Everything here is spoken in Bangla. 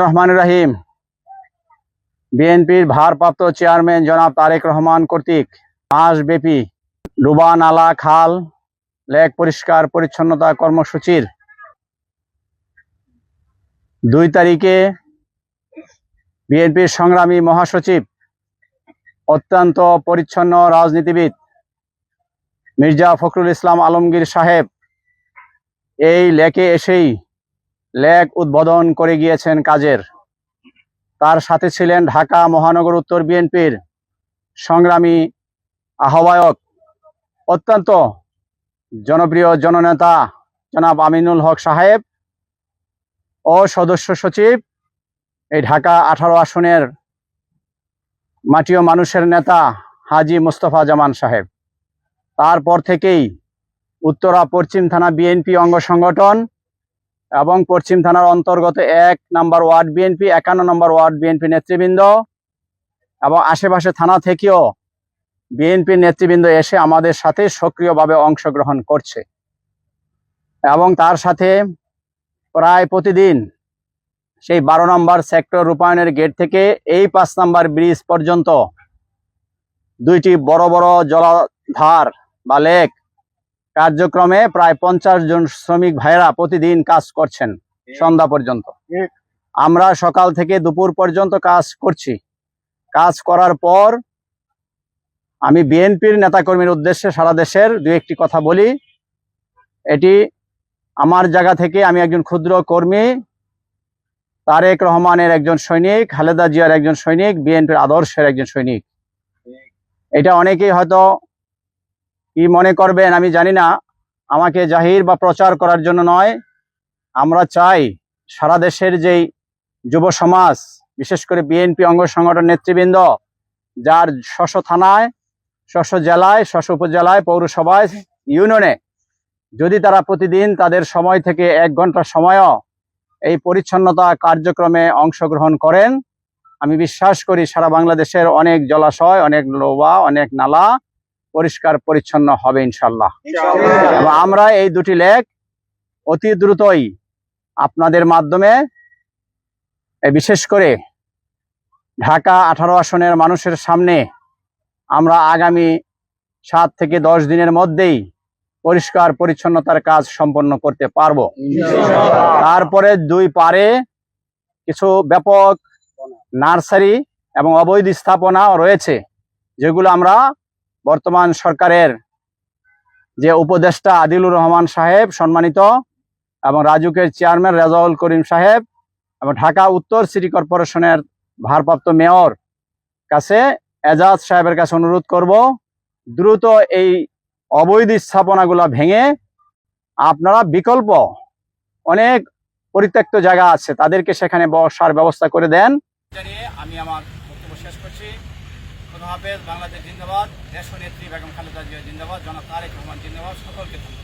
রহমান রাহিম। বিএনপির ভারপ্রাপ্ত চেয়ারম্যান জনাব তারেক রহমান কর্তৃক মাসব্যাপী ডুবা নালা খাল লেক পরিষ্কার পরিচ্ছন্নতা কর্মসূচির দুই তারিখে বিএনপির সংগ্রামী মহাসচিব, অত্যন্ত পরিচ্ছন্ন রাজনীতিবিদ মির্জা ফখরুল ইসলাম আলমগীর সাহেব এই লেকে এসেই লেক উদ্বোধন করে গিয়েছেন কাজের। তার সাথে ছিলেন ঢাকা মহানগর উত্তর বিএনপির সংগ্রামী আহ্বায়ক, অত্যন্ত জনপ্রিয় জননেতা জনাব আমিনুল হক সাহেব ও সদস্য সচিব, এই ঢাকা আঠারো আসনের মাটিও মানুষের নেতা হাজি মুস্তফা জামান সাহেব। তারপর থেকেই উত্তরা পশ্চিম থানা বিএনপি অঙ্গ সংগঠন এবং পশ্চিম থানার অন্তর্গত এক নাম্বার ওয়ার্ড বিএনপি একান্ন নম্বর ওয়ার্ড বিএনপি নেতৃবৃন্দ এবং আশেপাশে থানা থেকেও বিএনপির নেতৃবৃন্দ এসে আমাদের সাথে সক্রিয়ভাবে অংশগ্রহণ করছে। এবং তার সাথে প্রায় প্রতিদিন সেই বারো নম্বর সেক্টর রূপায়ণের গেট থেকে এই পাঁচ নম্বর ব্রিজ পর্যন্ত দুইটি বড় বড় জলাধার বা লেক কার্যক্রমে প্রায় পঞ্চাশ জন শ্রমিক ভাইরা প্রতিদিন কাজ করছেন সন্ধ্যা পর্যন্ত। আমরা সকাল থেকে দুপুর পর্যন্ত কাজ করছি। কাজ করার পর আমি বিএনপির নেতাকর্মীর উদ্দেশ্যে সারা দেশের দু একটি কথা বলি। এটি আমার জায়গা থেকে আমি একজন ক্ষুদ্র কর্মী তারেক রহমানের একজন সৈনিক খালেদা জিয়ার একজন সৈনিক বিএনপির আদর্শের একজন সৈনিক। এটা অনেকেই হয়তো কি মনে করবেন আমি জানি না। আমাকে জাহির বা প্রচার করার জন্য নয়। আমরা চাই সারা দেশের যেই যুব সমাজ, বিশেষ করে বিএনপি অঙ্গ সংগঠন নেতৃবৃন্দ, যার শশ থানায় শশ জেলায় শশ উপজেলায়, পৌরসভায়, ইউনিয়নে যদি তারা প্রতিদিন তাদের সময় থেকে এক ঘণ্টা সময়ও এই পরিচ্ছন্নতা কার্যক্রমে অংশগ্রহণ করেন, আমি বিশ্বাস করি সারা বাংলাদেশের অনেক জলাশয়, অনেক লোবা অনেক নালা পরিষ্কার পরিচ্ছন্ন হবে ইনশাল্লাহ এবং আমরা এই দুটি লেক অতি দ্রুতই আপনাদের মাধ্যমে বিশেষ করে ঢাকা আঠারো আসনের মানুষের সামনে আমরা আগামী সাত থেকে দশ দিনের মধ্যেই পরিষ্কার পরিচ্ছন্নতার কাজ সম্পন্ন করতে পারব। তারপরে দুই পারে কিছু ব্যাপক নার্সারি এবং অবৈধ স্থাপনা রয়েছে যেগুলো আমরা বর্তমান সরকারের যে উপদেষ্টা আদিলুর রহমান সাহেব সম্মানিত এবং রাজুকের চেয়ারম্যান রেজাউল করিম সাহেব এবং ঢাকা উত্তর সিটি কর্পোরেশনের ভারপ্রাপ্ত মেয়র কাছে এজাজ সাহেবের কাছে অনুরোধ করব, দ্রুত এই অবৈধ স্থাপনাগুলো ভেঙে আপনারা বিকল্প অনেক পরিত্যক্ত জায়গা আছে, তাদেরকে সেখানে বসার ব্যবস্থা করে দেন। আমি আমার বক্তব্য শেষ করছি। খোদা হাফেজ বাংলাদেশ জিন্দাবাদ, দেশ নেত্রী বেগম খালেদা জিয়া জিন্দাবাদ, জনাব তারেক রহমান জিন্দাবাদ, সকলকে ধন্যবাদ।